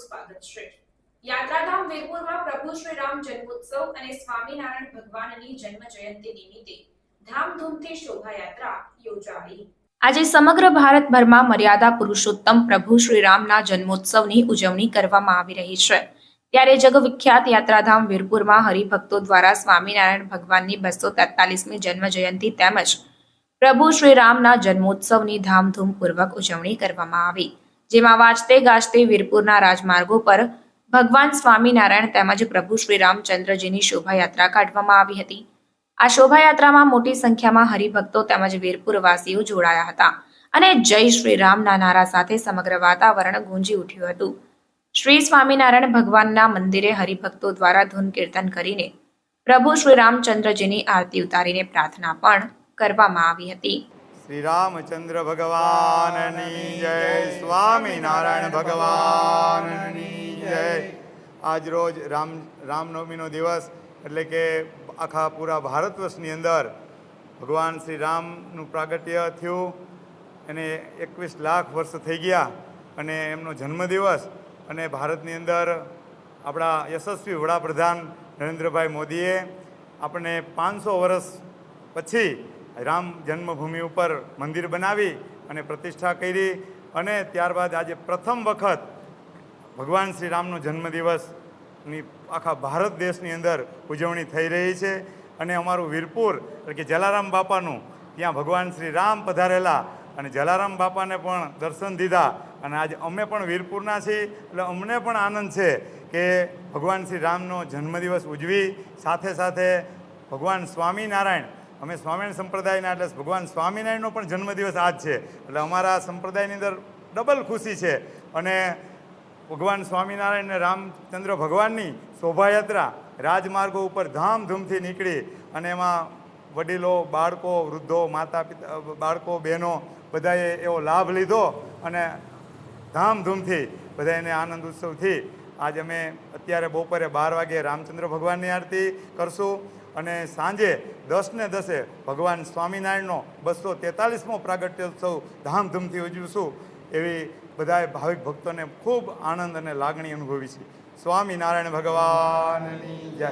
સ્વાગત છે. યાત્રાધામ વીરપુરમાં પ્રભુ શ્રી રામ જન્મોત્સવ અને સ્વામિનારાયણ ભગવાનની જન્મ જયંતિ નિમિત્તે ધામધૂમથી શોભાયાત્રા યોજાઈ. આજે સમગ્ર ભારતભરમાં મર્યાદા પુરુષોત્તમ પ્રભુ શ્રી રામના જન્મોત્સવની ઉજવણી કરવામાં આવી રહી છે. ત્યારે જગવિખ્યાત યાત્રાધામ વીરપુરમાં હરિભક્તો દ્વારા સ્વામિનારાયણ ભગવાનની બસો તેતાલીસમી જન્મ જયંતિ તેમજ પ્રભુ શ્રી રામના જન્મોત્સવની ધામધૂમપૂર્વક ઉજવણી કરવામાં આવી. જેમાં વાજતે ગાજતે વીરપુરના રાજમાર્ગો પર ભગવાન સ્વામિનારાયણ તેમજ પ્રભુ શ્રી રામચંદ્રજીની શોભાયાત્રા કાઢવામાં આવી હતી. આ શોભાયાત્રામાં મોટી સંખ્યામાં હરિભક્તો તેમજ વીરપુર વાસીઓ જોડાયા હતા અને જય શ્રી રામના નારા સાથે સમગ્ર વાતાવરણ ગુંજી ઉઠ્યું હતું. શ્રી સ્વામિનારાયણ ભગવાનના મંદિરે હરિભક્તો દ્વારા ધૂન કીર્તન કરીને પ્રભુ શ્રી રામચંદ્રજીની આરતી ઉતારીને પ્રાર્થના પણ કરવામાં આવી હતી. શ્રી રામચંદ્ર ભગવાનની જય સ્વામિનારાયણ ભગવાનની જય. આજ રોજ રામ, રામનવમીનો દિવસ, એટલે કે આખા પૂરા ભારત વર્ષની અંદર ભગવાન શ્રી રામનું પ્રાગટ્ય થયું. એને એકવીસ લાખ વર્ષ થઈ ગયા અને એમનો જન્મદિવસ. અને ભારતની અંદર આપણા યશસ્વી વડાપ્રધાન નરેન્દ્રભાઈ મોદીએ આપણને પાંચસો વર્ષ પછી રામ જન્મભૂમિ ઉપર મંદિર બનાવી અને પ્રતિષ્ઠા કરી અને ત્યારબાદ આજે પ્રથમ વખત ભગવાન શ્રી રામનો જન્મદિવસની આખા ભારત દેશની અંદર ઉજવણી થઈ રહી છે. અને અમારું વીરપુર, એટલે કે જલારામ બાપાનું, ત્યાં ભગવાન શ્રી રામ પધારેલા અને જલારામ બાપાને પણ દર્શન દીધા. અને આજે અમે પણ વીરપુરના છીએ, એટલે અમને પણ આનંદ છે કે ભગવાન શ્રી રામનો જન્મદિવસ ઉજવી. સાથે સાથે ભગવાન સ્વામિનારાયણ અમે સ્વામિનારાયણ સંપ્રદાયના, એટલે ભગવાન સ્વામિનારાયણનો પણ જન્મદિવસ આજ છે. એટલે અમારા સંપ્રદાયની અંદર ડબલ ખુશી છે. અને ભગવાન સ્વામિનારાયણ અને રામચંદ્ર ભગવાનની શોભાયાત્રા રાજમાર્ગો ઉપર ધામધૂમથી નીકળી અને એમાં વડીલો, બાળકો, વૃદ્ધો, માતા પિતા, બાળકો, બહેનો બધાએ એવો લાભ લીધો અને ધામધૂમથી બધાને આનંદ ઉત્સવથી આજ અમે અત્યારે બપોરે બાર વાગે રામચંદ્ર ભગવાનની આરતી કરશું. અને સાંજે દસ ને દસે ભગવાન સ્વામિનારાયણનો બસો તેતાલીસમો પ્રાગટ્યોત્સવ ધામધૂમથી ઉજવીશું એવી બધાએ ભાવિક ભક્તોને ખૂબ આનંદ અને લાગણી અનુભવી છે. સ્વામિનારાયણ ભગવાનની જય.